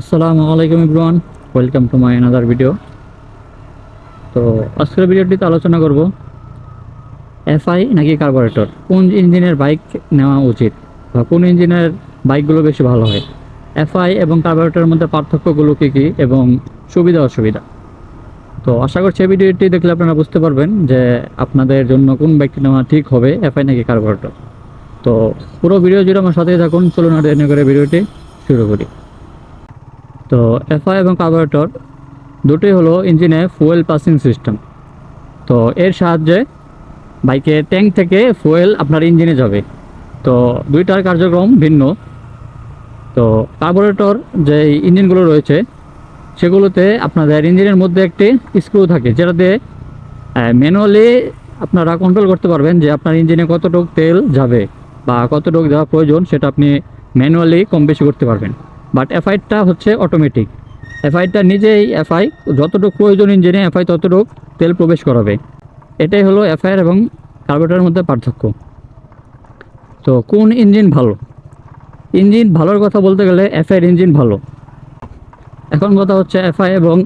আসসালামু আলাইকুম Ibran welcome to my another video তো আজকের ভিডিওটিতে আলোচনা করব এফআই নাকি কার্বোরেটর? কোন ইঞ্জিনের বাইক নেওয়া উচিত বা কোন ইঞ্জিনের বাইকগুলো বেশি ভালো হয়? এফআই এবং কার্বোরেটরের মধ্যে পার্থক্যগুলো কী কী এবং সুবিধা অসুবিধা? তো আশা করছি এই ভিডিওটি দেখলে আপনারা বুঝতে পারবেন যে আপনাদের জন্য কোন বাইকটি নেওয়া ঠিক হবে, এফআই নাকি কার্বোরেটর। তো পুরো ভিডিও জুড়ে আমার সাথেই থাকুন, চলুন আর করে ভিডিওটি শুরু করি। তো এফআই এবং কার্বোরেটর দুটোই হলো ইঞ্জিনে ফুয়েল পাসিং সিস্টেম তো এর সাহায্যে বাইকের ট্যাঙ্ক থেকে ফুয়েল আপনার ইঞ্জিনে যাবে। তো দুইটার কার্যক্রম ভিন্ন। তো কার্বোরেটর যে ইঞ্জিনগুলো রয়েছে, সেগুলোতে আপনাদের ইঞ্জিনের মধ্যে একটি স্ক্রু থাকে, যেটা দিয়ে ম্যানুয়ালি আপনারা কন্ট্রোল করতে পারবেন যে আপনার ইঞ্জিনে কতটুকু তেল যাবে বা কতটুকু দেওয়া প্রয়োজন, সেটা আপনি ম্যানুয়ালি কম বেশি করতে পারবেন। বাট এফআইটা হচ্ছে অটোমেটিক এফআইটা নিজেই এফআই যতটুকু প্রয়োজন ইঞ্জিনে এফআই ততটুকু তেল প্রবেশ করাবে। এটাই হলো এফআইআর এবং কার্বোরেটরের মধ্যে পার্থক্য। তো কোন ইঞ্জিন ভালো? ইঞ্জিন ভালোর কথা বলতে গেলে এফআইয়ের ইঞ্জিন ভালো। এখন কথা হচ্ছে এফআই এবং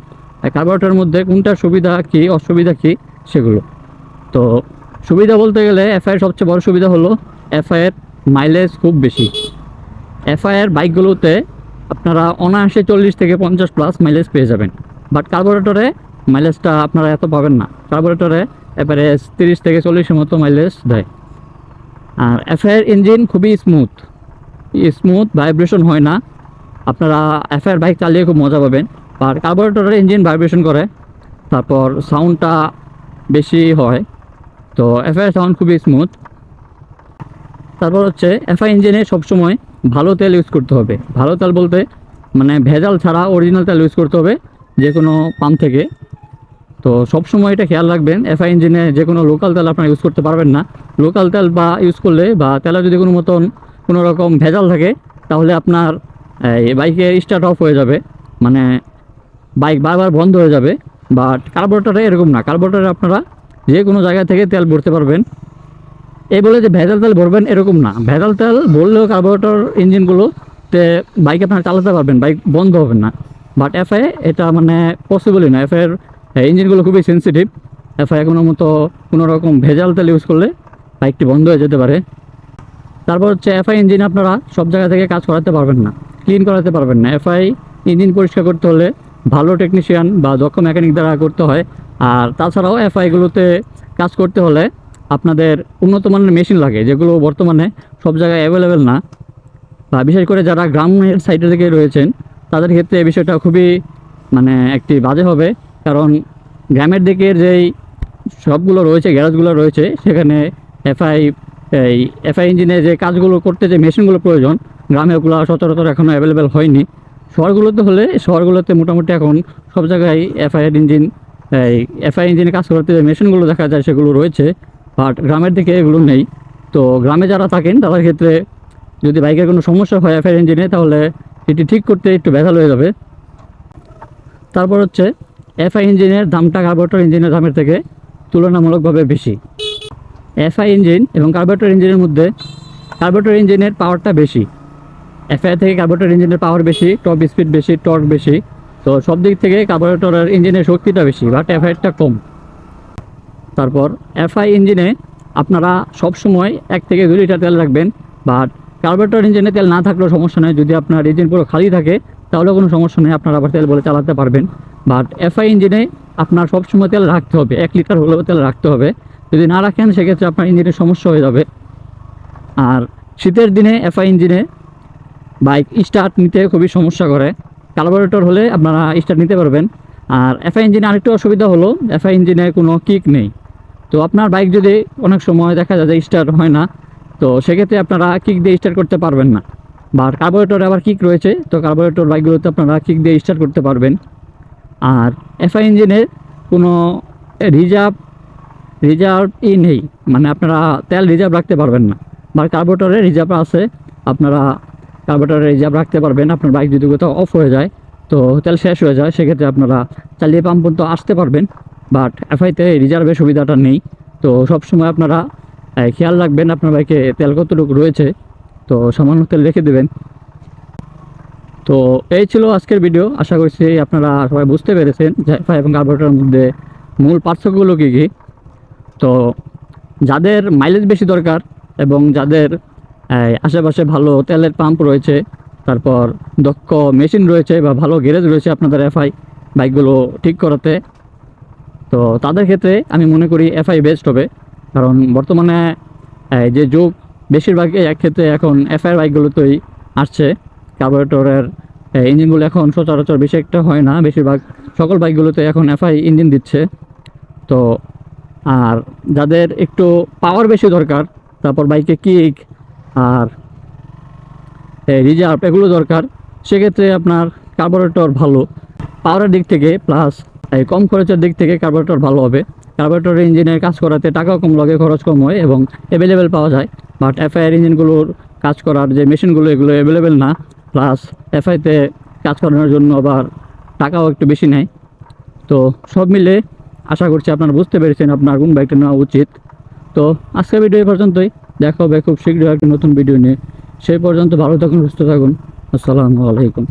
কার্বোরেটরের মধ্যে কোনটা সুবিধা কী, অসুবিধা কী, সেগুলো। তো সুবিধা বলতে গেলে এফআইয়ের সবচেয়ে বড় সুবিধা হলো এফআইয়ের মাইলেজ খুব বেশি। এফআইআর বাইকগুলোতে আপনারা অনায়াসে চল্লিশ থেকে পঞ্চাশ প্লাস মাইলেজ পেয়ে যাবেন। বাট কার্বোরেটরে মাইলেজটা আপনারা এত পাবেন না। কার্বোরেটরে অ্যাভারেজ তিরিশ থেকে চল্লিশের মতো মাইলেজ দেয়। আর এফআইআর ইঞ্জিন খুবই স্মুথ স্মুথ ভাইব্রেশন হয় না। আপনারা এফআইআর বাইক চালিয়ে খুব মজা পাবেন। আর কার্বোরেটরের ইঞ্জিন ভাইব্রেশন করে। তারপর সাউন্ডটা বেশি হয়। তো এফআইআর সাউন্ড খুবই স্মুথ তারপর হচ্ছে এফআই ইঞ্জিনে সবসময় ভালো তেল ইউজ করতে হবে। ভালো তেল বলতে মানে ভেজাল ছাড়া অরিজিনাল তেল ইউজ করতে হবে যে কোনো পাম্প থেকে। তো সবসময় এটা খেয়াল রাখবেন এফআই ইঞ্জিনে যে কোনো লোকাল তেল আপনারা ইউজ করতে পারবেন না। লোকাল তেল বা ইউজ করলে বা তেলে যদি কোনো মতন কোনো রকম ভেজাল থাকে, তাহলে আপনার, এই বাইকের স্টার্ট অফ হয়ে যাবে। মানে বাইক বারবার বন্ধ হয়ে যাবে। বাট কার্বোরেটরে এরকম না। কার্বোরেটরে আপনারা যে কোনো জায়গা থেকে তেল ভরতে পারবেন। এই বলে যে ভেজাল তেল ভরবেন এরকম না। ভেজাল তেল ভরলেও কার্বোরেটর ইঞ্জিনগুলোতে বাইক আপনারা চালাতে পারবেন বাইক বন্ধ হবে না। বাট এফআই এটা মানে পসিবলই না। এফআইয়ের ইঞ্জিনগুলো খুবই সেন্সিটিভ এফআই কোনো মতো কোনো রকম ভেজাল তেল ইউজ করলে বাইকটি বন্ধ হয়ে যেতে পারে। তারপর হচ্ছে এফআই ইঞ্জিন আপনারা সব জায়গা থেকে কাজ করাতে পারবেন না। ক্লিন করাতে পারবেন না। এফআই ইঞ্জিন পরিষ্কার করতে হলে ভালো টেকনিশিয়ান বা দক্ষ মেকানিক দ্বারা করতে হয়। আর তাছাড়াও এফআইগুলোতে কাজ করতে হলে আপনাদের উন্নত মানের মেশিন লাগে, যেগুলো বর্তমানে সব জায়গায় অ্যাভেলেবেল না। বা বিশেষ করে যারা গ্রামের সাইডে থেকে রয়েছেন, তাদের ক্ষেত্রে এই বিষয়টা খুবই মানে একটি বাজে হবে। কারণ গ্রামের দিকের যেই সবগুলো রয়েছে গ্যারেজগুলো রয়েছে, সেখানে এফআই এই এফআই ইঞ্জিনে যে কাজগুলো করতে যে মেশিনগুলো প্রয়োজন, গ্রামে ওগুলো সচরাচর এখনও অ্যাভেলেবেল হয়নি। শহরগুলোতে হলে, শহরগুলোতে মোটামুটি এখন সব জায়গায় এফআইআর ইঞ্জিন এই এফআই ইঞ্জিনে কাজ করতে যে মেশিনগুলো দেখা যায়, সেগুলো রয়েছে। বাট গ্রামের দিকে এগুলো নেই। তো গ্রামে যারা থাকেন, তাদের ক্ষেত্রে যদি বাইকের কোনো সমস্যা হয় এফআইআর ইঞ্জিনে, তাহলে এটি ঠিক করতে একটু ভেজাল হয়ে যাবে। তারপর হচ্ছে এফআই ইঞ্জিনের দামটা কার্বোরেটর ইঞ্জিনের দামের থেকে তুলনামূলকভাবে বেশি। এফআই ইঞ্জিন এবং কার্বোরেটর ইঞ্জিনের মধ্যে কার্বোরেটর ইঞ্জিনের পাওয়ারটা বেশি। এফআই থেকে কার্বোরেটর ইঞ্জিনের পাওয়ার বেশি টপ স্পিড বেশি, টর্ক বেশি। তো সব দিক থেকে কার্বোরেটরের ইঞ্জিনের শক্তিটা বেশি, বাট এফআইটা কম। তারপর এফআই ইঞ্জিনে আপনারা সব সময় এক থেকে দুই লিটার তেল রাখবেন বাট কার্বোরেটর ইঞ্জিনে তেল না থাকলেও সমস্যা নেই। যদি আপনার ইঞ্জিন পুরো খালি থাকে, তাহলেও কোনো সমস্যা নেই, আপনারা আবার তেল বলে চালাতে পারবেন। বাট এফআই ইঞ্জিনে আপনার সব সময় তেল রাখতে হবে, এক লিটার হলেও তেল রাখতে হবে। যদি না রাখেন, সেক্ষেত্রে আপনার ইঞ্জিনের সমস্যা হয়ে যাবে। আর শীতের দিনে এফআই ইঞ্জিনে বাইক স্টার্ট নিতে খুবই সমস্যা করে। কার্বোরেটর হলে আপনারা স্টার্ট নিতে পারবেন। আর এফআই ইঞ্জিনে আরেকটু অসুবিধা হলো, এফআই ইঞ্জিনে কোনো কিক নেই। তো আপনার বাইক যদি অনেক সময় দেখা যায় যে স্টার্ট হয় না, তো সেক্ষেত্রে আপনারা কিক দিয়ে স্টার্ট করতে পারবেন না। বা কার্বোরেটরে আবার কিক রয়েছে, তো কার্বোরেটর বাইকগুলোতে আপনারা কিক দিয়ে স্টার্ট করতে পারবেন। আর এফআই ইঞ্জিনের কোনো রিজার্ভ রিজার্ভ ই নেই মানে আপনারা তেল রিজার্ভ রাখতে পারবেন না। বা কার্বোরেটরে রিজার্ভ আছে, আপনারা কার্বোরেটরে রিজার্ভ রাখতে পারবেন, আপনার বাইক যদি কোথাও অফ হয়ে যায়, তো তেল শেষ হয়ে যায়, সেক্ষেত্রে আপনারা চালিয়ে পাম্প পর্যন্ত আসতে পারবেন। বাট এফআইতে রিজার্ভের সুবিধাটা নেই। তো সবসময় আপনারা খেয়াল রাখবেন আপনার বাইকে তেল কতটুকু রয়েছে। তো সামান্য তেল রেখে দেবেন। তো এই ছিল আজকের ভিডিও আশা করছি আপনারা সবাই বুঝতে পেরেছেন যে এফআই এবং কার্বোরেটরের মধ্যে মূল পার্থক্যগুলো কী কী। তো যাদের মাইলেজ বেশি দরকার এবং যাদের আশেপাশে ভালো তেলের পাম্প রয়েছে, তারপর দক্ষ মেশিন রয়েছে বা ভালো গ্যারেজ রয়েছে আপনাদের এফআই বাইকগুলো ঠিক করাতে তো তাদের ক্ষেত্রে আমি মনে করি এফআই বেস্ট হবে। কারণ বর্তমানে যে যুগ, বেশিরভাগ এক ক্ষেত্রে এখন এফআই বাইকগুলোতেই আসছে। কার্বোরেটরের ইঞ্জিনগুলো এখন সচরাচর বেশি একটা হয় না। বেশিরভাগ সকল বাইকগুলোতে এখন এফআই ইঞ্জিন দিচ্ছে। তো, আর যাদের একটু পাওয়ার বেশি দরকার, তারপর বাইকে কিক আর রিজার্ভ এগুলো দরকার, সেক্ষেত্রে আপনার কার্বোরেটর ভালো। পাওয়ারের দিক থেকে প্লাস এই কম খরচের দিক থেকে কার্বোরেটর ভালো হবে। কার্বোরেটর ইঞ্জিনের কাজ করাতে টাকাও কম লাগে, খরচ কম হয় এবং অ্যাভেলেবেল পাওয়া যায়। বাট এফআইআর ইঞ্জিনগুলোর কাজ করার যে মেশিনগুলো এগুলো অ্যাভেলেবেল না। প্লাস এফআইতে কাজ করানোর জন্য আবার টাকাও একটু বেশি নেয়। তো সব মিলে আশা করছি আপনারা বুঝতে পেরেছেন আপনার কোন বাইকটা নেওয়া উচিত। তো আজকের ভিডিও এই পর্যন্তই। দেখা হবে খুব শীঘ্রই একটা নতুন ভিডিও নিয়ে। সেই পর্যন্ত ভালো থাকুন, সুস্থ থাকুন। আসসালামু আলাইকুম।